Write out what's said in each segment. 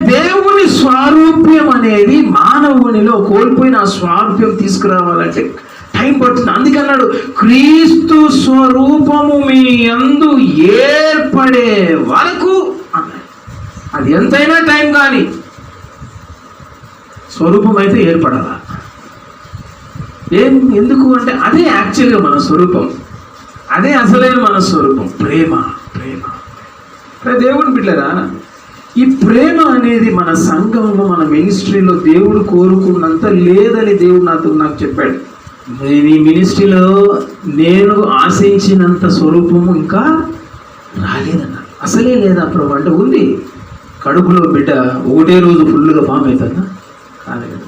దేవుని స్వారూప్యం అనేది మానవునిలో కోల్పోయిన ఆ స్వారూప్యం తీసుకురావాలంటే టైం పడుతుంది. అందుకన్నాడు క్రీస్తు స్వరూపము మీ అందు ఏర్పడే వరకు అది ఎంతైనా టైం కానీ స్వరూపం అయితే ఏర్పడాలా? ఏం ఎందుకు అంటే అదే యాక్చువల్గా మన స్వరూపం. అదే అసలైన మన స్వరూపం. ప్రేమ ప్రేమ. దేవుడు బిడ్డరా ఈ ప్రేమ అనేది మన సంఘంలో మన మినిస్ట్రీలో దేవుడు కోరుకున్నంత లేదని దేవుడు నాతో నాకు చెప్పాడు. ఈ మినిస్ట్రీలో నేను ఆశించినంత స్వరూపము ఇంకా రాలేదన్న. అసలే లేదా ప్రభు అంటే ఉంది. కడుపులో బిడ్డ ఒకటే రోజు ఫుల్గా ఫామ్ అవుతుందా? కాలేదు.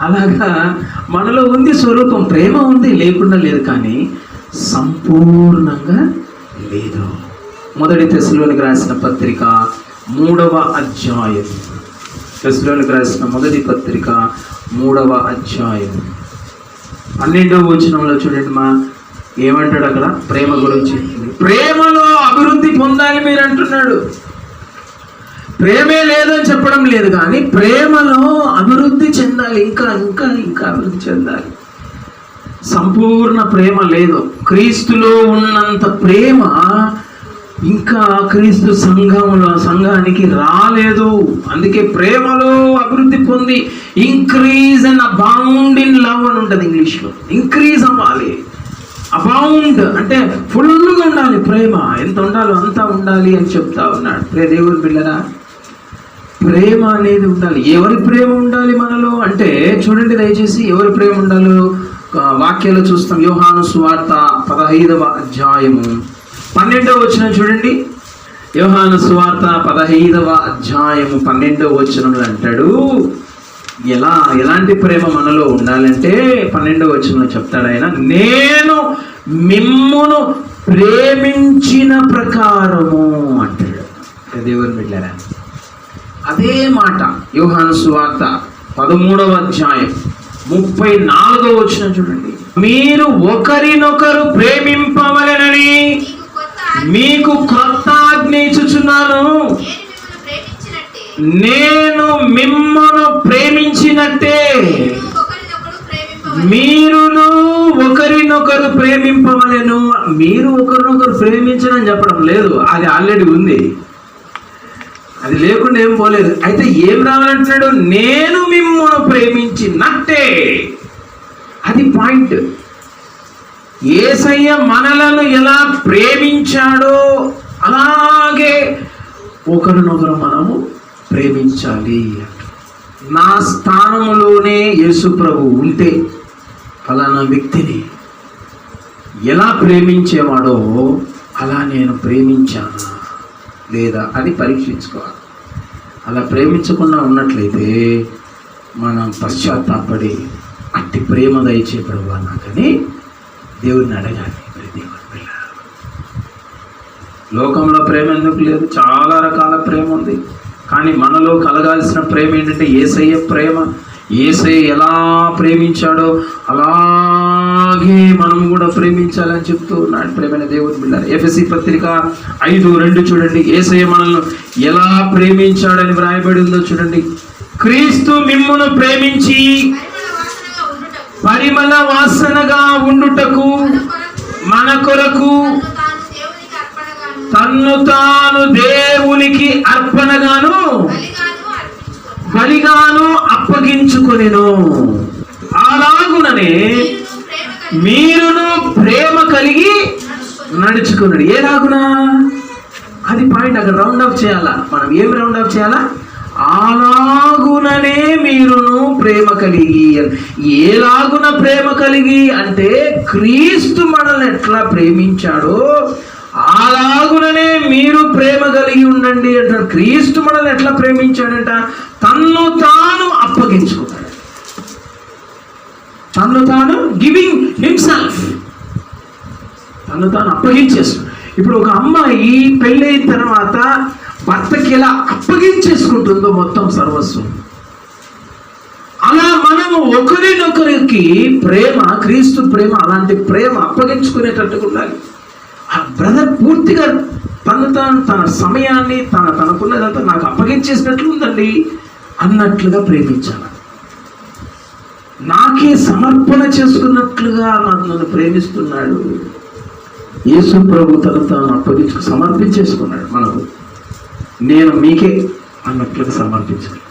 అలాగా మనలో ఉంది స్వరూపం ప్రేమ ఉంది లేకుండా లేదు కానీ సంపూర్ణంగా లేదు. మొదటి తెశలోనికి రాసిన పత్రిక మూడవ అధ్యాయం. తెశలోనికి రాసిన మొదటి పత్రిక మూడవ అధ్యాయం. పన్నెండవ వచనంలో చూడండి మా ఏమంటాడు అక్కడ? ప్రేమ గురించి. ప్రేమలో అభివృద్ధి పొందాలి మీరు అంటున్నాడు. ప్రేమే లేదని చెప్పడం లేదు కానీ ప్రేమలో అభివృద్ధి చెందాలి ఇంకా ఇంకా ఇంకా అభివృద్ధి చెందాలి. సంపూర్ణ ప్రేమ లేదు. క్రీస్తులో ఉన్నంత ప్రేమ ఇంకా క్రీస్తు సంఘంలో సంఘానికి రాలేదు. అందుకే ప్రేమలో అభివృద్ధి పొంది increase and abound in love అని ఉంటుంది ఇంగ్లీష్లో. ఇంక్రీజ్ అవ్వాలి. అబౌండ్ అంటే ఫుల్గా ఉండాలి ప్రేమ. ఎంత ఉండాలో అంత ఉండాలి అని చెప్తా ఉన్నాడు. ప్రే దేవుని బిళ్ళరా ప్రేమ అనేది ఉండాలి. ఎవరి ప్రేమ ఉండాలి మనలో? అంటే చూడండి దయచేసి ఎవరి ప్రేమ ఉండాలో వాక్యాలు చూస్తాం. యోహాను సువార్త పదహైదవ అధ్యాయము. పన్నెండవ వచనం చూడండి. యోహాను సువార్త పదహైదవ అధ్యాయము పన్నెండవ వచనంలో అంటాడు ఎలా ఎలాంటి ప్రేమ మనలో ఉండాలంటే పన్నెండవ వచనంలో చెప్తాడు ఆయన నేను మిమ్మును ప్రేమించిన ప్రకారము అంటాడు. దేవుని బిడ్డరా అదే మాట యోహాను సువార్త పదమూడవ అధ్యాయం ముప్పై నాలుగవ వచ్చిన చూడండి. మీరు ఒకరినొకరు ప్రేమింపవలెనని మీకు క్రొత్త ఆజ్ఞ ఇచ్చుచున్నాను. నేను మిమ్మల్ని ప్రేమించినట్టే. నేను మిమ్మను ప్రేమించినట్టే. మీరు ఒకరినొకరు ప్రేమింపవలెను. మీరును ఒకరినొకరు ప్రేమింపవలెను. మీరు ఒకరినొకరు ప్రేమించనని చెప్పడం లేదు. అది ఆల్రెడీ ఉంది. అది లేకుండా ఏం పోలేదు. అయితే ఏం రావాలంటున్నాడు? నేను మిమ్మల్ని ప్రేమించినట్టే. అది పాయింట్. ఏసయ్య మనలను ఎలా ప్రేమించాడో అలాగే ఒకరినొకరు మనము ప్రేమించాలి నా స్థానములోనే యేసు ప్రభు ఉంటే ఫలానా వ్యక్తిని ఎలా ప్రేమించేవాడో అలా నేను ప్రేమించానా లేదా అది పరీక్షించుకోవాలి. అలా ప్రేమించకుండా ఉన్నట్లయితే మనం పశ్చాత్తాపడి అట్టి ప్రేమ దయచే ప్రభు నాకని దేవుడిని అడగాలి పిల్ల లోకంలో ప్రేమ ఎందుకు లేదు? చాలా రకాల ప్రేమ ఉంది. కానీ మనలో కలగాల్సిన ప్రేమ ఏంటంటే ఏసయ్య ప్రేమ. ఏసయ్య ఎలా ప్రేమించాడో అలాగే మనం కూడా ప్రేమించాలని చెప్తూ ఉన్నాడు ప్రేమైన దేవుని బిడ్డారు ఎఫ్ఎస్సి పత్రిక ఐదు రెండు చూడండి. ఏసయ్య మనల్ని ఎలా ప్రేమించాడని వ్రాయబడిందో చూడండి. క్రీస్తు మిమ్మును ప్రేమించి పరిమళ వాసనగా ఉండుటకు మన కొరకు తన్ను తాను దేవునికి అర్పణగాను బలిగాను అప్పగించుకొనెను. అలాగుననే మీరును ప్రేమ కలిగి నడుచుకున్నాడు ఏ కలిగి నడుచుకున్నాడు అది పాయింట్ అక్కడ రౌండ్ అప్ చేయాలా? మనం ఏం రౌండ్ అప్ చేయాలా? అలాగుననే మీరును ప్రేమ కలిగి. ఏలాగున ప్రేమ కలిగి అంటే క్రీస్తు మనల్ని ఎట్లా ప్రేమించాడో అలాగుననే మీరు ప్రేమ కలిగి ఉండండి అంటారు. క్రీస్తు మనల్ని ఎట్లా ప్రేమించాడంట? తన్ను తాను అప్పగించుకున్నాడు తన్ను తాను గివింగ్ హిమ్సెల్ఫ్ తను తాను అప్పగించేస్తున్నాడు ఇప్పుడు ఒక అమ్మాయి పెళ్ళైన తర్వాత భర్తకి ఎలా అప్పగించేసుకుంటుందో మొత్తం సర్వస్వం. అలా మనము ఒకరినొకరికి ప్రేమ క్రీస్తు ప్రేమ అలాంటి ప్రేమ అప్పగించుకునేటట్టుగా ఉండాలి. ఆ బ్రదర్ పూర్తిగా తన తన తన సమయాన్ని తన తనకున్నదంతా నాకు అప్పగించేసినట్లు ఉందండి అన్నట్లుగా ప్రేమించాలి. నాకే సమర్పణ చేసుకున్నట్లుగా నన్ను నన్ను ప్రేమిస్తున్నాడు. యేసు ప్రభు తను తాను అప్పగించుకు సమర్పించేసుకున్నాడు మనకు. నేను మీకే అన్నట్లుగా సమర్పించాను.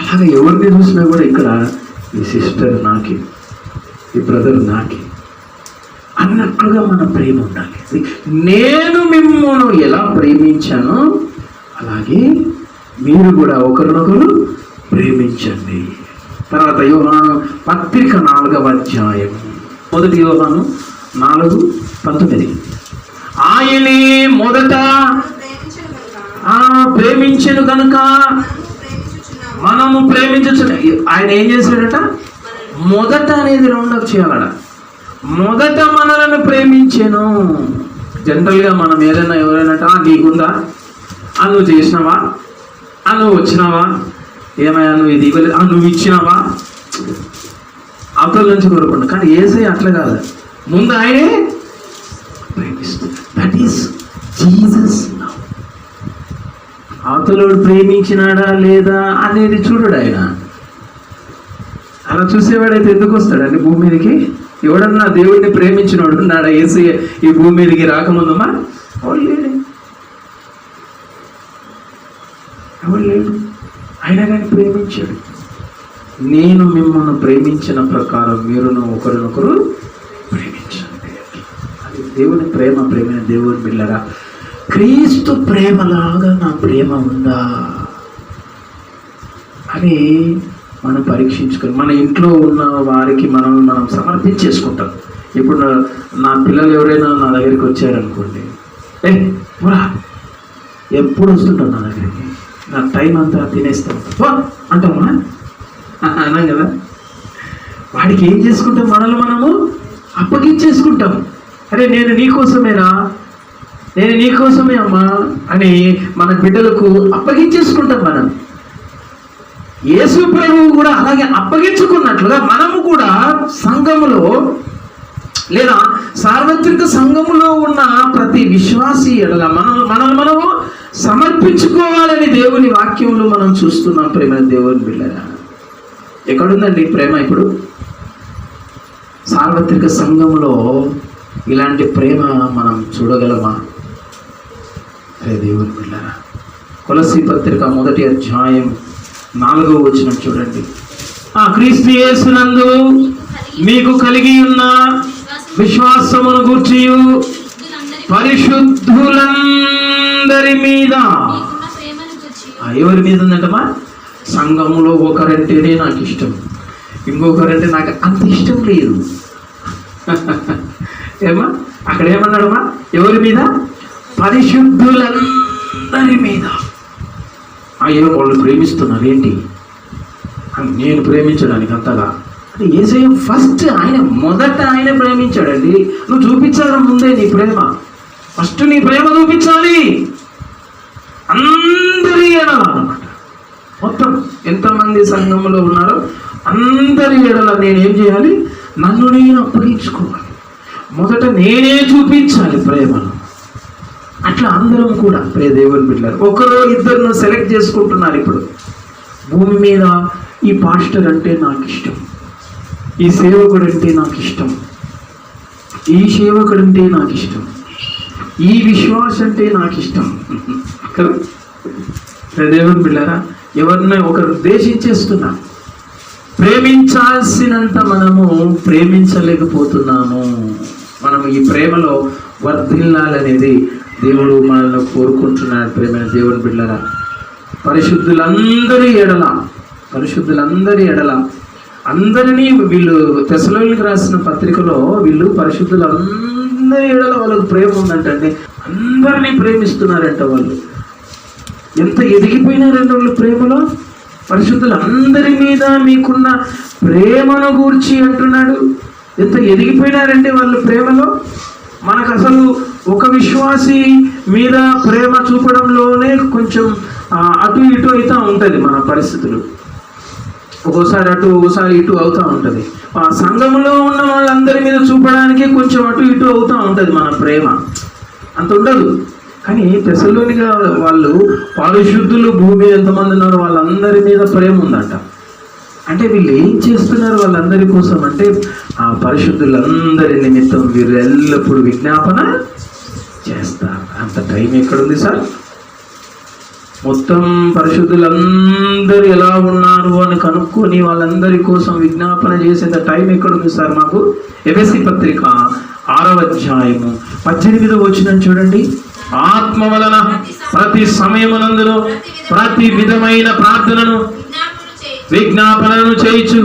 అలాగే ఎవరిని చూసినా కూడా ఇక్కడ ఈ సిస్టర్ నాకే ఈ బ్రదర్ నాకే అన్నట్లుగా మన ప్రేమ ఉండాలి. నేను మిమ్మల్ని ఎలా ప్రేమించానో అలాగే మీరు కూడా ఒకరినొకరు ప్రేమించండి. తర్వాత యోహాను పత్రిక నాలుగవ అధ్యాయం. మొదటి యోహాను నాలుగు పంతొమ్మిది. ఆయనే మొదట ఆ ప్రేమించను కనుక మనము ప్రేమించచ్చు. ఆయన ఏం చేశాడట? మొదట అనేది రౌండప్ చేయాలట. మొదట మనలను ప్రేమించాను. జనరల్గా మనం ఏదైనా ఎవరైనా నీకుందా? ఆ నువ్వు చేసినావా? ఆ నువ్వు వచ్చినావా? ఏమయ్యా నువ్వు ఇది ఇవ్వలేదు? ఆ నువ్వు ఇచ్చినావా? అప్పటి నుంచి కోరుకుంటా. కానీ ఏసై అట్లా కాదు. ముందు ఆయనే ప్రేమిస్తుంది దట్ ఈస్ జీసస్ అవతలోడు ప్రేమించినాడా లేదా అనేది చూడడు ఆయన. అలా చూసేవాడైతే ఎందుకు వస్తాడండి భూమి మీదకి? ఎవడన్నా దేవుడిని ప్రేమించినోడు ఉన్నాడా? ఏసు ఈ భూమి మీదకి రాకముందమ్మా? ఎవరు లేడు. ఎవరు లేడు. ఆయన కానీ ప్రేమించాడు. నేను మిమ్మల్ని ప్రేమించిన ప్రకారం మీరును ఒకరినొకరు ప్రేమించండి. అది దేవుని ప్రేమ ప్రేమిన దేవుని బిళ్ళరా క్రీస్తు ప్రేమలాగా నా ప్రేమ ఉందా? అని మనం పరీక్షించుకొని మన ఇంట్లో ఉన్న వారికి మనం మనం సమర్పించేసుకుంటాం. ఇప్పుడు నా- నా పిల్లలు ఎవరైనా నా దగ్గరికి వచ్చారనుకోండి ఏ రా ఎప్పుడు వస్తుంటాం నా దగ్గరికి? నా టైం అంతా తినేస్తాం. పో అంటామా అన్నాం కదా. వాడికి ఏం చేసుకుంటాం? మనల్ని మనము అప్పగించేసుకుంటాం. అరే నేను నీకోసమేనా? నేను నీకోసమే అమ్మా అని మన బిడ్డలకు అప్పగించేసుకుంటాం మనం. యేసు ప్రభువు కూడా అలాగే అప్పగించుకున్నట్లుగా మనము కూడా సంఘములో లేదా సార్వత్రిక సంఘములో ఉన్న ప్రతి విశ్వాసి ఎడల మనం మనం మనము సమర్పించుకోవాలని దేవుని వాక్యంలో మనం చూస్తున్నాం ప్రేమ దేవుని బిడ్డగా ఎక్కడుందండి ప్రేమ ఇప్పుడు? సార్వత్రిక సంఘములో ఇలాంటి ప్రేమ మనం చూడగలమా? ప్రే దేవుని బిడ్డరా కొలసి పత్రిక మొదటి అధ్యాయం నాలుగో వచ్చిన చూడండి. ఆ క్రీస్తు యేసునందు మీకు కలిగి ఉన్న విశ్వాసమును గూర్చి పరిశుద్ధులందరి మీద. ఎవరి మీద ఉందంటమా సంఘంలో ఒకరంటేనే నాకు ఇష్టం. ఇంకొకరంటే నాకు అంత ఇష్టం లేదు. ఏమా అక్కడ ఏమన్నాడమ్మా? ఎవరి మీద? పరిశుద్ధులందరి మీద. అయ్యో వాళ్ళు ప్రేమిస్తున్నారు ఏంటి? అని నేను ప్రేమించడానికి అంతగా. అంటే ఏసయ్య ఫస్ట్ ఆయన మొదట ఆయన ప్రేమించాడండి. నువ్వు చూపించాలి ముందే నీ ప్రేమ? ఫస్ట్ నీ ప్రేమ చూపించాలి. అందరి ఎడల మొత్తం ఎంతమంది సంఘంలో ఉన్నారో అందరి ఎడల నేనేం చేయాలి? నన్ను నేను అప్పగించుకోవాలి. మొదట నేనే చూపించాలి ప్రేమను. అట్లా అందరం కూడా. ప్రే దేవుని బిడ్డలు. ఒకరు ఇద్దరు సెలెక్ట్ చేసుకుంటున్నారు ఇప్పుడు. భూమి మీద ఈ పాస్టర్ అంటే నాకు ఇష్టం ఈ సేవకుడు అంటే నాకు ఇష్టం ఈ సేవకుడు అంటే నాకు ఇష్టం ఈ విశ్వాస అంటే నాకు ఇష్టం కదా? ప్రే దేవుని బిడ్డారా ఎవరినో ఒకరు ద్వేషించేస్తున్నా ప్రేమించాల్సినంత మనము ప్రేమించలేకపోతున్నాము. మనం ఈ ప్రేమలో వర్ధిల్లాలనేది దేవుడు మనల్ని కోరుకుంటున్నాడు ప్రేమైన దేవుని బిడ్డల పరిశుద్ధులందరి ఎడల పరిశుద్ధులందరి ఎడల అందరినీ వీళ్ళు తెసలోనికి రాసిన పత్రికలో వీళ్ళు పరిశుద్ధులందరి ఎడల వాళ్ళకు ప్రేమ ఉందంటండి. అందరినీ ప్రేమిస్తున్నారంట వాళ్ళు. ఎంత ఎదిగిపోయినారంట వాళ్ళు ప్రేమలో? పరిశుద్ధులు అందరి మీద మీకున్న ప్రేమను గూర్చి అంటున్నాడు. ఎంత ఎదిగిపోయినారంటే వాళ్ళు ప్రేమలో? మనకు అసలు ఒక విశ్వాసి మీద ప్రేమ చూపడంలోనే కొంచెం అటు ఇటు అవుతూ ఉంటుంది మన పరిస్థితులు. ఒక్కోసారి అటు ఒకసారి ఇటు అవుతూ ఉంటుంది. ఆ సంఘంలో ఉన్న వాళ్ళందరి మీద చూపడానికి కొంచెం అటు ఇటు అవుతూ ఉంటుంది మన ప్రేమ. అంత ఉండదు. కానీ తెసలోనిగా వాళ్ళు పారిశుద్ధులు భూమి ఎంతమంది ఉన్నారో వాళ్ళందరి మీద ప్రేమ ఉందంట. అంటే వీళ్ళు ఏం చేస్తున్నారు వాళ్ళందరి కోసం అంటే ఆ పరిశుద్ధులందరి నిమిత్తం వీరు ఎల్లప్పుడూ విజ్ఞాపన చేస్తారు అంత టైం ఎక్కడుంది సార్? మొత్తం పరిశుద్ధులందరూ ఎలా ఉన్నారు అని కనుక్కొని వాళ్ళందరి కోసం విజ్ఞాపన చేసేంత టైం ఎక్కడుంది సార్ మాకు? ఎబెసి పత్రిక ఆరవ అధ్యాయము పద్దెనిమిదో వచ్చిన చూడండి. ఆత్మ వలన ప్రతి సమయమునందులో ప్రతి విధమైన ప్రార్థనను విజ్ఞాపనను చేయించు.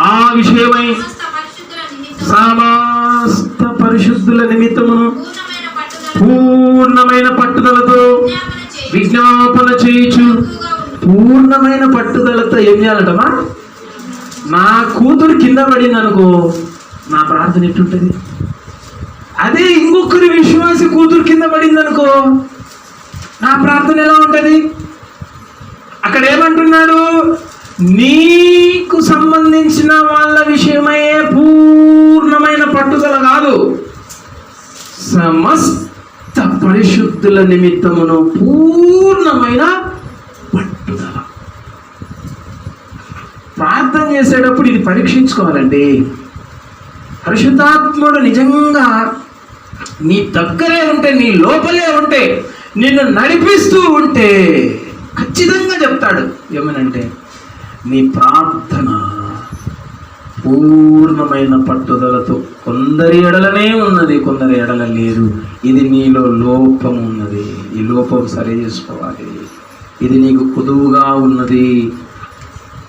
ఆ విషయమై సమస్త పరిశుద్ధుల నిమిత్తమును పూర్ణమైన పట్టుదలతో విజ్ఞాపన చేయొచ్చు పూర్ణమైన పట్టుదలతో ఏం చేయాలంటమా నా కూతురు కింద పడింది అనుకో నా ప్రార్థన ఎట్టుంటుంది అదే ఇంకొకరి విశ్వాసి కూతురు కింద పడింది అనుకో నా ప్రార్థన ఎలా ఉంటుంది? అక్కడ ఏమంటున్నాడు? నీకు సంబంధించిన వాళ్ళ విషయమయ్యే పూర్ణమైన పట్టుదల కాదు. సమస్త పరిశుద్ధుల నిమిత్తమును పూర్ణమైన పట్టుదల. ప్రార్థన చేసేటప్పుడు ఇది పరీక్షించుకోవాలండి. పరిశుద్ధాత్ముడు నిజంగా నీ దగ్గరే ఉంటే నీ లోపలే ఉంటే నిన్ను నడిపిస్తూ ఉంటే ఖచ్చితంగా చెప్తాడు ఏమనంటే నీ ప్రార్థన పూర్ణమైన పట్టుదలతో కొందరి ఎడలనే ఉన్నది కొందరి ఎడల లేదు. ఇది నీలో లోపం ఉన్నది. ఈ లోపం సరి చేసుకోవాలి. ఇది నీకు కుదువుగా ఉన్నది.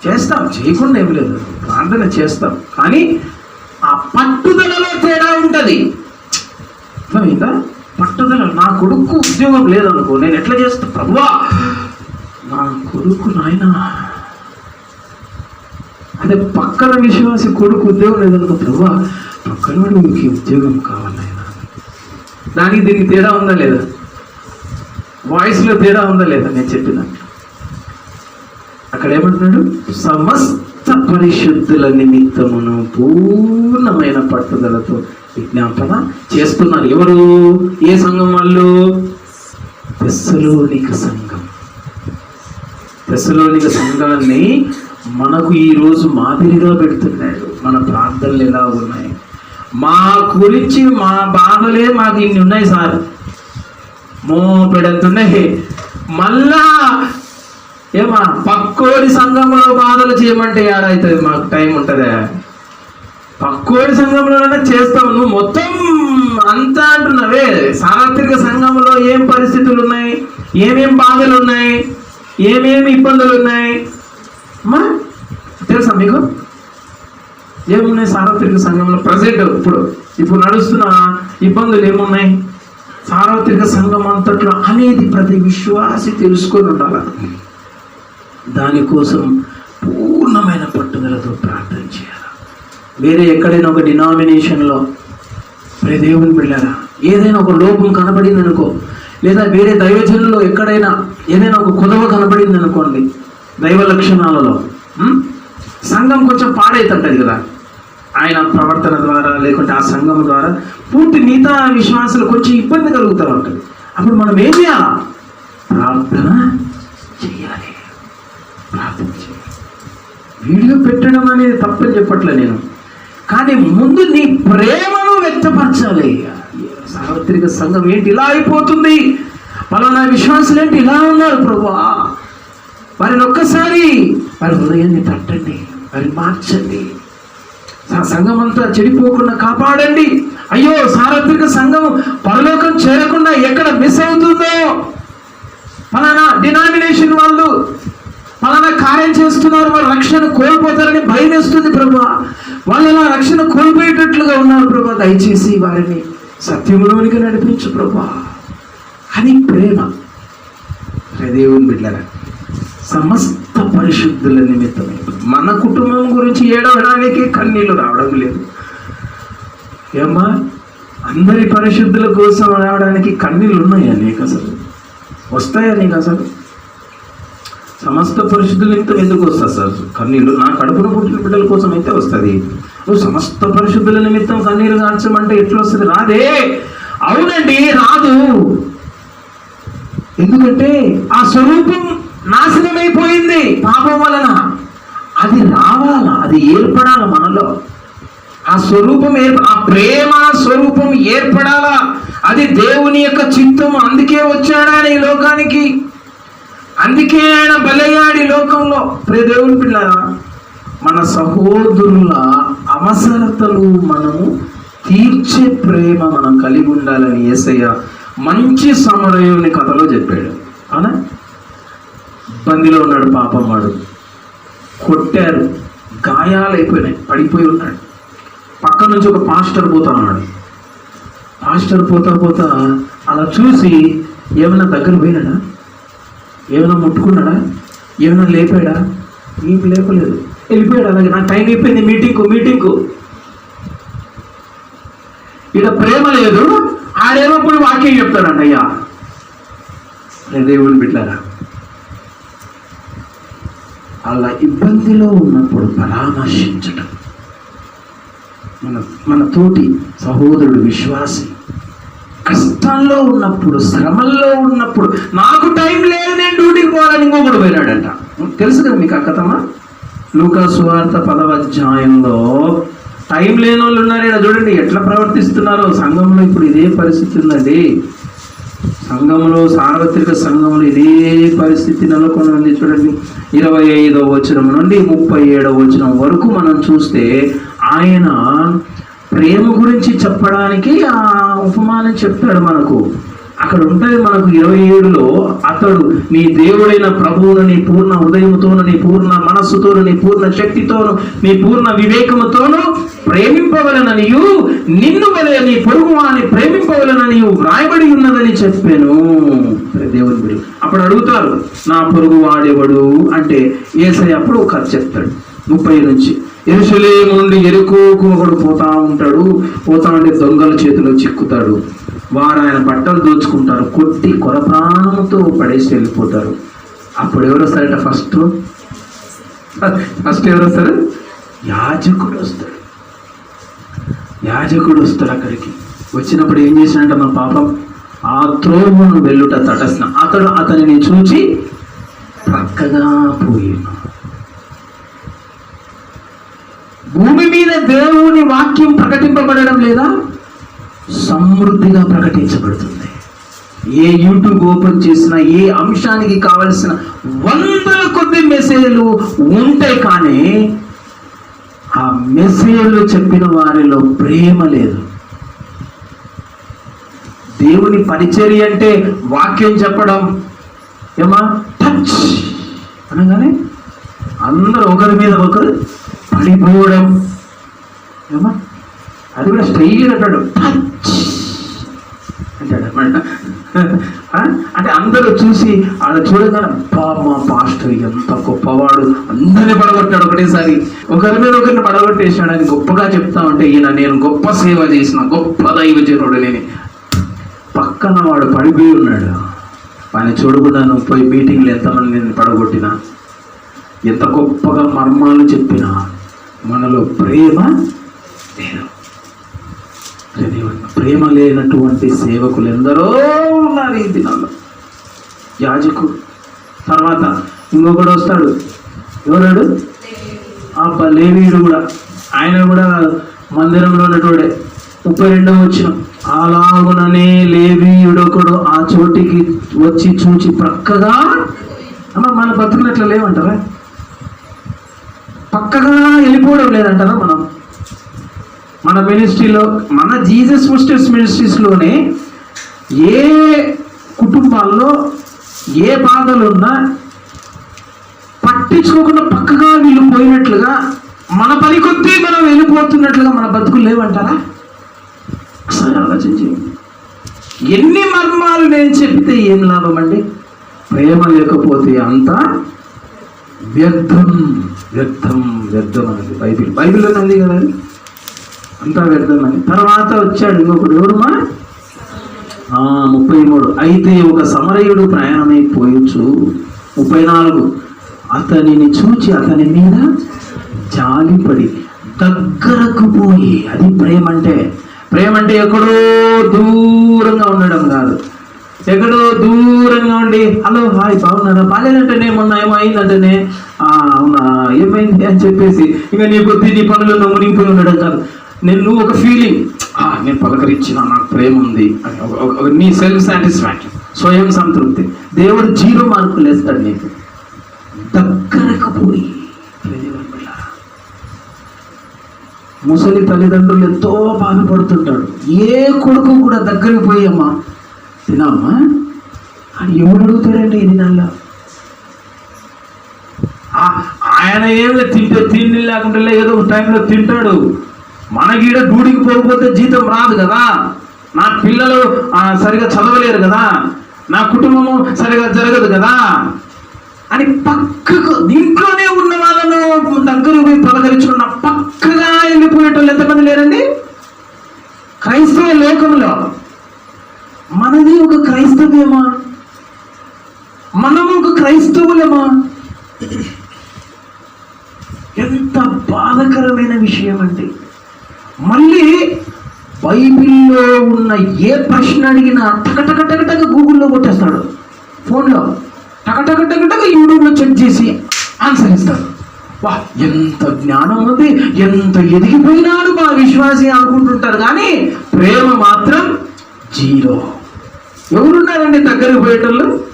చేస్తాం చేయకుండా ఏం లేదు. ప్రార్థన చేస్తాం. కానీ ఆ పట్టుదలలో తేడా ఉంటుంది. అర్థమైందా? పట్టుదల నా కొడుకు ఉద్యోగం లేదనుకో నేను ఎట్లా చేస్తా? ప్రభువా నా కొడుకు నాయనా అదే పక్కన విశ్వాసి కొడుకు ఉద్యోగం లేదనుకో ప్రభా పక్కన మీకు ఉద్యోగం కావాలి దానికి దీనికి తేడా ఉందా లేదా? వాయిస్లో తేడా ఉందా లేదా నేను చెప్పిన? అక్కడ ఏమంటున్నాడు? సమస్త పరిశుద్ధుల నిమిత్తమును పూర్ణమైన పట్టుదలతో విజ్ఞాపన చేస్తున్నారు. ఎవరు? ఏ సంఘం వాళ్ళు? తెస్సలోనిక సంఘం. తెసలోనిక సంఘాన్ని మనకు ఈరోజు మాదిరిగా పెడుతున్నాడు మన ప్రార్థనలు ఎలా ఉన్నాయి? మా గురించి మా బాధలే మాకు ఇన్ని ఉన్నాయి సార్. మో పెడుతున్నాయి మళ్ళా ఏమా పక్కోడి సంఘంలో బాధలు చేయమంటే ఏడవుతుంది మాకు టైం ఉంటుందా. పక్కోడి సంఘంలోనే చేస్తావు నువ్వు మొత్తం అంతా అంటున్నావే. సార్వత్రిక సంఘంలో ఏం పరిస్థితులు ఉన్నాయి? ఏమేం బాధలు ఉన్నాయి? ఏమేమి ఇబ్బందులు ఉన్నాయి? మా తెలుసా మీకు? ఏమున్నాయి? సార్వత్రిక సంఘంలో ప్రజెంట్ ఇప్పుడు ఇప్పుడు నడుస్తున్న ఇబ్బందులు ఏమున్నాయి? సార్వత్రిక సంఘం అంతట్లో అనేది ప్రతి విశ్వాసి తెలుసుకొని ఉండాలి? దానికోసం పూర్ణమైన పట్టుదలతో ప్రార్థన చేయాలి? వేరే ఎక్కడైనా ఒక డినామినేషన్లో ప్రే దేవుని బిళ్ళారా ఏదైనా ఒక లోపం కనబడింది అనుకో లేదా వేరే దైవజనుల్లో ఎక్కడైనా ఏదైనా ఒక కుదవ కనబడింది అనుకోండి దైవ లక్షణాలలో సంఘం కొంచెం పాడైతుంటుంది కదా. ఆయన ప్రవర్తన ద్వారా లేకుంటే ఆ సంఘం ద్వారా పూర్తి మిగతా విశ్వాసాలు కొంచెం ఇబ్బంది కలుగుతూ ఉంటుంది. అప్పుడు మనం ఏం చేయాలా? ప్రార్థన చేయాలి. ప్రార్థన చేయాలి. వీడియో పెట్టడం అనేది తప్పని చెప్పట్లే నేను. కానీ ముందు నీ ప్రేమను వ్యక్తపరచాలి. సార్వత్రిక సంఘం ఏంటి ఇలా అయిపోతుంది? పలానా విశ్వాసులు ఏంటి ఇలా ఉన్నారు? ప్రభా వారిని ఒక్కసారి వారి హృదయాన్ని తట్టండి. అది మార్చండి ఆ సంఘం అంతా చెడిపోకుండా కాపాడండి. అయ్యో సార్వత్రిక సంఘం పరలోకం చేరకుండా ఎక్కడ మిస్ అవుతుందో? పలానా డినామినేషన్ వాళ్ళు పలానా కార్యం చేస్తున్నారు వాళ్ళు రక్షణ కోల్పోతారని భయం వేస్తుంది ప్రభా. వాళ్ళు ఇలా రక్షణ కోల్పోయేటట్లుగా ఉన్నారు ప్రభా దయచేసి వారిని సత్యంలోనికి నడిపించు ప్రభా. అని ప్రేమ. అరే దేవుని బిడ్డరా సమస్త పరిశుద్ధుల నిమిత్తమే. మన కుటుంబం గురించి ఏడవడానికి కన్నీళ్ళు రావడం లేదు. ఏమ్మా? అందరి పరిశుద్ధుల కోసం రావడానికి కన్నీళ్ళు ఉన్నాయా నీకు అసలు? వస్తాయా నీకు అసలు? సమస్త పరిశుద్ధుల నిమిత్తం ఎందుకు వస్తుంది సార్? కన్నీళ్ళు నా కడుపున పుట్టిన బిడ్డల కోసం అయితే వస్తుంది. నువ్వు సమస్త పరిశుద్ధుల నిమిత్తం కన్నీరు కాల్చమంటే ఎట్లా వస్తుంది? రాదే! అవునండి రాదు. ఎందుకంటే ఆ స్వరూపం నాశనమైపోయింది. పాపం వలన. అది రావాలా? అది ఏర్పడాల మనలో? ఆ స్వరూపం ఏర్ప ఆ ప్రేమ స్వరూపం ఏర్పడాలా? అది దేవుని యొక్క చిత్తం అందుకే వచ్చాడా ఈ లోకానికి? అందుకే ఆయన బలయ్యాడు లోకంలో. ప్రే దేవుని పిల్లరా మన సహోదరుల అవసరతలు మనము తీర్చే ప్రేమ మనం కలిగి ఉండాలని యేసయ్య మంచి సమరయుని కథలో చెప్పాడు. అవునా? ఇబ్బందిలో ఉన్నాడు పాపం వాడు. కొట్టారు. గాయాలైపోయినాయి. పడిపోయి ఉన్నాడు పక్క నుంచి ఒక పాస్టర్ పోతా ఉన్నాడు. పాస్టర్ పోతా పోతా అలా చూసి ఏమైనా దగ్గర పోయినాడా ఏమైనా ముట్టుకున్నాడా? ఏమైనా లేపాడా? ఏం లేపలేదు. వెళ్ళిపోయాడు అలాగే. నాకు టైం అయిపోయింది. మీటింగ్కు మీటింగ్కు. ఇక ప్రేమ లేదు. ఆడేమో కూడా వాక్యం చెప్తాడండి అయ్యా దేవుడిని బిడ్డారా అలా ఇబ్బందిలో ఉన్నప్పుడు పరామర్శించటం. మన మన తోటి సహోదరుడు విశ్వాసి కష్టంలో ఉన్నప్పుడు శ్రమల్లో ఉన్నప్పుడు నాకు టైం లేదు నేను డ్యూటీకి పోవాలని ఇంకొకడు పోయినాడంట. తెలుసు కదా మీకు అక్కతమా కథమా లూకా సువార్త పదవ అధ్యాయంలో టైం లేని వాళ్ళు ఉన్నారు చూడండి ఎట్లా ప్రవర్తిస్తున్నారో సంఘంలో ఇప్పుడు ఇదే పరిస్థితి ఉందండి సంఘంలో సార్వత్రిక సంఘంలో ఇదే పరిస్థితి నెలకొని ఉంది చూడండి. ఇరవై ఐదవ వచనం నుండి ముప్పై ఏడవ వచనం వరకు మనం చూస్తే ఆయన ప్రేమ గురించి చెప్పడానికి ఆ ఉపమానం చెప్తాడు మనకు. అక్కడ ఉంటుంది మనకు ఇరవై ఏడులో అతడు నీ దేవుడైన ప్రభువును నీ పూర్ణ ఉదయముతోను నీ పూర్ణ మనస్సుతోను నీ పూర్ణ శక్తితోను నీ పూర్ణ వివేకముతోను ప్రేమింపవలననియు నిన్ను వలె నీ పొరుగు వాని ప్రేమింపవలననియు వ్రాయబడి ఉన్నదని చెప్పాను. దేవుని గురి అప్పుడు అడుగుతారు నా పొరుగు వాడెవడు అంటే ఏసై అప్పుడు ఒక చెప్తాడు. ముప్పై నుంచి ఎరుసలేము నుండి ఎరుకోకు ఒకడు పోతా ఉంటాడు పోతా ఉంటే దొంగల చేతిలో చిక్కుతాడు. వారు ఆయన బట్టలు దోచుకుంటారు కొట్టి కొరప్రాణంతో పడేసి వెళ్ళిపోతారు. అప్పుడు ఎవరు వస్తారట ఫస్ట్ ఫస్ట్ ఎవరు వస్తారు? యాజకుడు వస్తాడు. యాజకుడు వస్తాడు అక్కడికి. వచ్చినప్పుడు ఏం చేసినట్ట మా పాపం? ఆ త్రోవను వెళ్ళుట తటస్న అతడు అతనిని చూచి ప్రక్కగా పోయినా. భూమి మీద దేవుని వాక్యం ప్రకటింపబడడం లేదా? సమృద్ధిగా ప్రకటించబడుతుంది. ఏ యూట్యూబ్ ఓపెన్ చేసినా ఏ అంశానికి కావలసిన వందల కొద్ది మెసేజ్లు ఉంటాయి కానీ ఆ మెసేజ్లు చెప్పిన వారిలో ప్రేమ లేదు. దేవుని పరిచర్య అంటే వాక్యం చెప్పడం. ఏమా? టచ్! అనగానే అందరూ ఒకరి మీద ఒకరు పడిపోవడం. ఏమా? అది కూడా స్టైల్ అంటాడు అంటాడు అంటే అందరూ చూసి ఆడ చూడగానే "అబ్బా, మా పాస్టర్ ఎంత గొప్పవాడు. అందరిని పడగొట్టాడు ఒకటేసారి. ఒకరి మీద ఒకరిని పడగొట్టేసాడు అని గొప్పగా చెప్తా ఉంటే ఈయన నేను గొప్ప సేవ చేసిన గొప్ప దైవజనుడు నేను. పక్కన వాడు పడిపోయి ఉన్నాడు. ఆయన చూడకుండాను పోయి మీటింగ్లు నేను పడగొట్టినా? ఎంత గొప్పగా మర్మాలు చెప్పినా? మనలో ప్రేమ లేదు. ప్రేమ లేనటువంటి సేవకులు ఎందరో ఉన్నారు ఈ దినాల్లో యాజకుడు తర్వాత ఇంకొకడు వస్తాడు. ఎవరాడు? ఆ లేవీయుడు కూడా. ఆయన కూడా మందిరంలో ఉన్నటువంటి ముప్పై రెండవ వచ్చిన అలాగుననే లేవీయుడొకడు ఆ చోటికి వచ్చి చూచి ప్రక్కగా అమ్మ మన బతుకున్నట్లు లేవంటారా? పక్కగా వెళ్ళిపోవడం లేదంటారా మనం? మన మినిస్ట్రీలో మన జీసస్ మిస్టర్స్ మినిస్ట్రీస్లోనే ఏ కుటుంబాల్లో ఏ బాధలున్నా పట్టించుకోకుండా పక్కగా వీళ్ళు పోయినట్లుగా మన పని కొద్దీ మనం వెళ్ళిపోతున్నట్లుగా మన బతుకులు లేవంటారా? ఒకసారి ఆలోచించి ఎన్ని మర్మాలు నేను చెప్తే ఏం లాభం అండి? ప్రేమ లేకపోతే అంతా వ్యర్థం వ్యర్థం వ్యర్థం అనేది బైబిల్. బైబిల్లోనే ఉంది కదండి. అంతా వ్యర్థమని తర్వాత వచ్చాడు ఇంకొకడు. ఎవరుమా ఆ, ముప్పై మూడు. అయితే ఒక సమరయుడు ప్రయాణమైపోయొచ్చు ముప్పై నాలుగు. అతనిని చూచి అతని మీద జాలిపడి దగ్గరకు పోయి. అది ప్రేమ అంటే ప్రేమ అంటే ఎక్కడో దూరంగా ఉండడం కాదు. ఎక్కడో దూరంగా ఉండి హలో హాయ్ బాగున్నారా? బాగాలేదంటేనే మొన్న ఏమో అయిందంటేనే అవునా ఏమైంది? అని చెప్పేసి ఇంకా నీ కొద్ది నీ పనులలో మునిగిపోయి ఉండడం కాదు. నేను నువ్వు ఒక ఫీలింగ్ నేను పలకరించిన నాకు ప్రేమ ఉంది అని ఒక- నీ సెల్ఫ్ సాటిస్ఫాక్షన్ స్వయం సంతృప్తి. దేవుడు జీరో మార్కులు వేస్తాడు నీకు. దగ్గరకు పోయి ముసలి తల్లిదండ్రులు ఎంతో బాధపడుతుంటాడు ఏ కొడుకు కూడా దగ్గరికి పోయమ్మా తినమ్మా అని ఎవడు అడుగుతాడండి ఇది నల్ల ఆయన ఏం తింటే తిండి లేకుండా ఏదో ఒక టైంలో తింటాడు. మనకీడ డ్యూటీకి పోకపోతే జీతం రాదు కదా. నా పిల్లలు సరిగా చదవలేరు కదా. నా కుటుంబము సరిగా జరగదు కదా. అని పక్కకు దీంట్లోనే ఉన్న వాళ్ళను దగ్గరకు పోయి పలకరించుకున్న పక్కగా వెళ్ళిపోయేటోళ్ళు ఎంతమంది లేరండి? క్రైస్తవ లోకంలో మనది ఒక క్రైస్తవేమా మనము ఒక క్రైస్తవులేమా? ఎంత బాధకరమైన విషయం అండి మళ్ళీ బైబిల్లో ఉన్న ఏ ప్రశ్న అడిగినా టకటకటకటక గూగుల్లో కొట్టేస్తాడు. ఫోన్లో టకటకటకటక యూట్యూబ్లో చెక్ చేసి ఆన్సర్ ఇస్తాడు. వా ఎంత జ్ఞానం ఉంది ఎంత ఎదిగిపోయినాడు మా విశ్వాసి అనుకుంటుంటారు. కానీ ప్రేమ మాత్రం జీరో. ఎవరున్నారండి దగ్గరికి పోయేటోళ్ళు?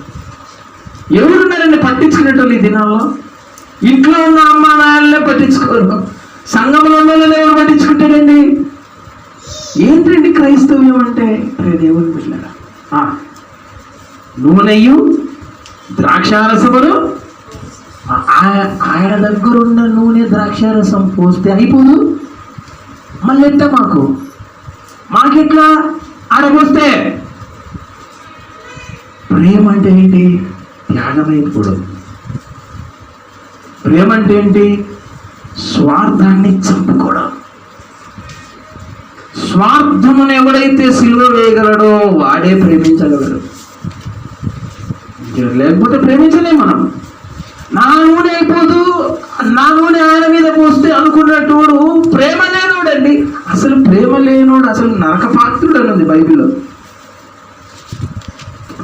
ఎవరున్నారండి పట్టించుకునేటోళ్ళు ఈ దినాల్లో? ఇంట్లో ఉన్న అమ్మ నాయనలే పట్టించుకోరు. సంఘంలో ఉన్న ఎవరు పట్టించుకుంటారండి ఏంటండి క్రైస్తవ్యం అంటే? రే దేవుని బిడ్డలారా. నూనెయు ద్రాక్షారసమును ఆయన దగ్గర ఉన్న నూనె ద్రాక్షారసం పోస్తే అయిపోదు. మళ్ళీ మాకు? మాకెట్లా ఆడపోస్తే? ప్రేమ అంటే ఏంటి? త్యాగమైపోవడం ప్రేమ అంటే ఏంటి? స్వార్థాన్ని చంపుకోవడం స్వార్థమును ఎవడైతే సిలువ వేయగలడో వాడే ప్రేమించగలడు. లేకపోతే ప్రేమించలే మనం. నా నూనె అయిపోదు నా నూనె ఆయన మీద పోస్తే అనుకున్నట్టుడు ప్రేమ లేనోడండి. అసలు ప్రేమ లేనోడు అసలు నరక పాత్రుడు బైబిల్లో.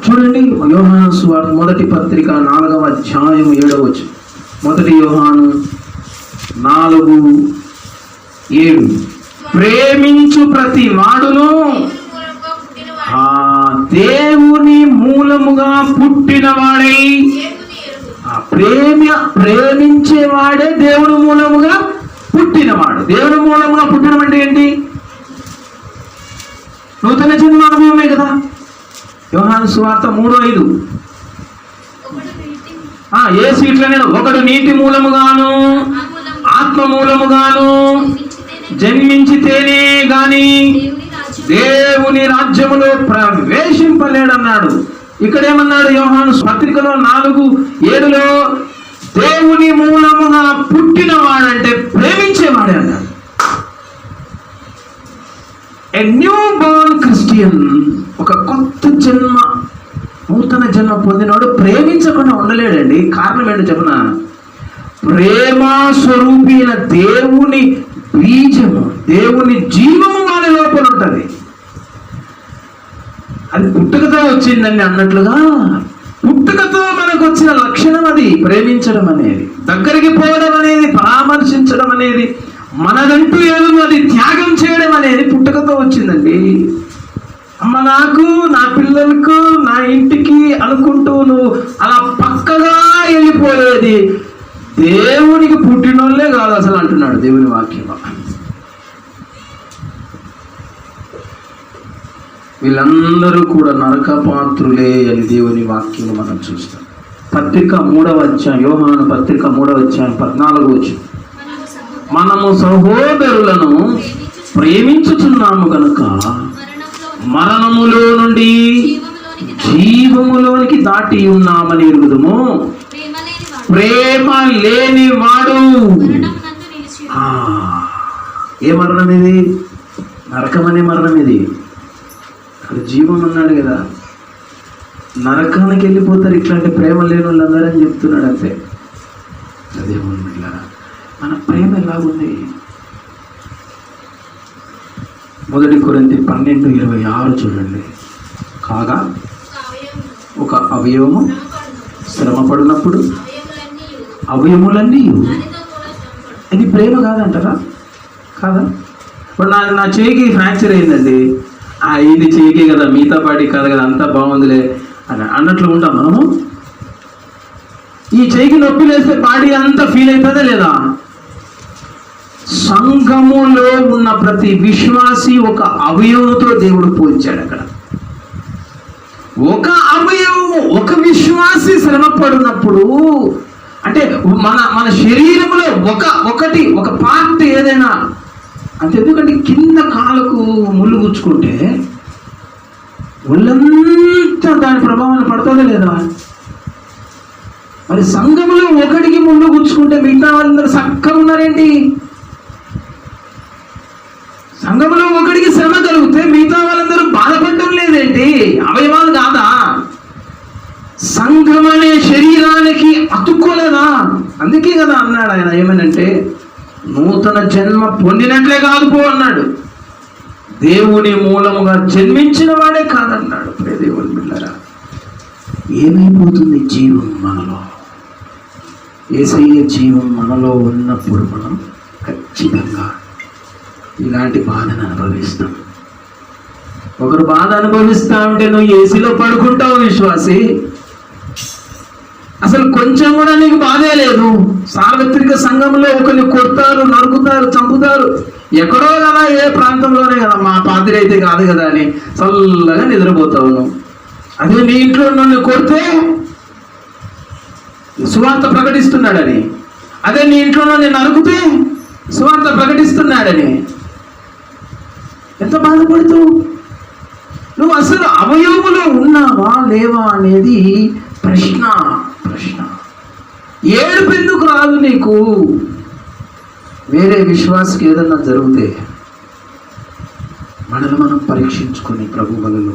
చూడండి యోహాను స్వార్థ మొదటి పత్రిక నాలుగవ అధ్యాయం ఏడవచ్చు మొదటి యోహాను నాలుగు ఏడు. ప్రేమించు ప్రతి వాడును. ఆ దేవుని మూలముగా పుట్టినవాడై ప్రేమ ప్రేమించేవాడే దేవుని మూలముగా పుట్టినవాడు దేవుని మూలముగా పుట్టడం అంటే ఏంటి? నూతన జన్మ అనుభవమే కదా. యోహాను సువార్త మూడు ఐదు. ఆ ఏ సీట్లనే ఒకడు నీటి మూలముగాను ఆత్మ మూలముగాను జన్మించితేనే గాని దేవుని రాజ్యములో ప్రవేశింపలేడన్నాడు. ఇక్కడేమన్నాడు యోహాను పత్రికలో నాలుగు ఏడులో దేవుని మూలముగా పుట్టినవాడంటే ప్రేమించేవాడే అన్నాడు. ఎ న్యూ బోర్న్ క్రిస్టియన్ ఒక కొత్త జన్మ నూతన జన్మ పొందినవాడు ప్రేమించకుండా ఉండలేడండి. కారణం ఏంటో చెప్పనా? ప్రేమ స్వరూపైన దేవుని బీజము దేవుని జీవము వారి లోపల ఉంటుంది. అది పుట్టుకతో వచ్చిందండి అన్నట్లుగా. పుట్టుకతో మనకు వచ్చిన లక్షణం అది ప్రేమించడం అనేది. దగ్గరికి పోవడం అనేది పరామర్శించడం అనేది మనదంటూ ఏదో అది త్యాగం చేయడం అనేది పుట్టుకతో వచ్చిందండి. అమ్మ నాకు నా పిల్లలకు నా ఇంటికి అనుకుంటూ నువ్వు అలా పక్కగా వెళ్ళిపోయేది దేవునికి పుట్టినోళ్ళే కాదు అసలు అంటున్నాడు దేవుని వాక్యం. వీళ్ళందరూ కూడా నరకపాత్రులే అని దేవుని వాక్యం మనం చూస్తాం. పత్రిక మూడవ అధ్యాయం యోహాను పత్రిక మూడవ అధ్యాయం పద్నాలుగు వచ్చి మనము సహోదరులను ప్రేమించుచున్నాము కనుక మరణములో నుండి జీవములోనికి జీవములోనికి దాటి ఉన్నామని ఎరుగుదము. ప్రేమ నిలిచి ఆ, ఏ మరణం ఇది? నరకం అనే మరణం ఇది. అక్కడ జీవం అన్నాడు కదా. నరకానికి వెళ్ళిపోతారు ఇట్లాంటి ప్రేమ లేని వాళ్ళందరూ అని చెప్తున్నాడు అంతే. అదే మన ప్రేమ ఎలాగుంది మొదటి కొరింతి పన్నెండు ఇరవై ఆరు చూడండి. కాగా ఒక అవయవము. శ్రమ పడినప్పుడు అవయములన్నీ ఇది ప్రేమ కాదంటారా? కాదా? ఇప్పుడు నా నా చేయికి ఫ్రాక్చర్ అయిందండి. ఆ ఇది చేయికే కదా మిగతా పాటి కాదు కదా అంతా బాగుందిలే అని అన్నట్లు ఉంటాం మనము. ఈ చేయికి నొప్పి లేస్తే బాడీ అంతా ఫీల్ అవుతుందా లేదా? సంఘములో ఉన్న ప్రతి విశ్వాసి ఒక అవయవంతో దేవుడు పోల్చాడు అక్కడ. ఒక అవయవము ఒక విశ్వాసి శ్రమపడినప్పుడు అంటే మన మన శరీరంలో ఒక ఒకటి ఒక పార్ట్ ఏదైనా అంత ఎందుకంటే కింద కాలుకు ముళ్ళు గుచ్చుకుంటే ఒళ్ళంతా దాని ప్రభావం పడుతుందా లేదా? మరి సంఘంలో ఒకటికి ముళ్ళు గుచ్చుకుంటే మిగతా వాళ్ళందరూ చక్కగా ఉన్నారేంటి? సంఘంలో ఒకడికి శ్రమ కలిగితే మిగతా వాళ్ళందరూ బాధపడడం లేదేంటి? అవయవాలు కాదా? సంఘం అనే శరీరం శరీరానికి అతుక్కోలేదా అందుకే కదా అన్నాడు ఆయన ఏమనంటే నూతన జన్మ పొందినట్లే కాదు పో అన్నాడు. దేవుని మూలముగా జన్మించిన వాడే కాదన్నాడు. దేవుని బిళ్ళరా ఏమైపోతుంది జీవం మనలో? ఏసయ్య జీవం మనలో ఉన్నప్పుడు మనం ఖచ్చితంగా ఇలాంటి బాధను అనుభవిస్తాం. ఒకరు బాధ అనుభవిస్తా ఉంటే నువ్వు ఏసీలో పడుకుంటావు విశ్వాసి. అసలు కొంచెం కూడా నీకు బాధే లేదు. సార్వత్రిక సంఘంలో ఒకరిని కొడతారు నరుకుతారు చంపుతారు. ఎక్కడో కదా ఏ ప్రాంతంలోనే కదా మా పాదిరి అయితే కాదు కదా అని చల్లగా నిద్రపోతావు నువ్వు. అదే నీ ఇంట్లో నన్ను కొడితే సువార్త ప్రకటిస్తున్నాడని. అదే నీ ఇంట్లో నేను నరుకుతే సువార్త ప్రకటిస్తున్నాడని. ఎంత బాధపడుతూ? నువ్వు అసలు అవయవములో ఉన్నావా లేవా అనేది ప్రశ్న. ప్రశ్న. ఏడుపు ఎందుకు రాదు నీకు? వేరే విశ్వాసకి ఏదన్నా జరిగితే మనల్ని మనం పరీక్షించుకొని ప్రభు బదులు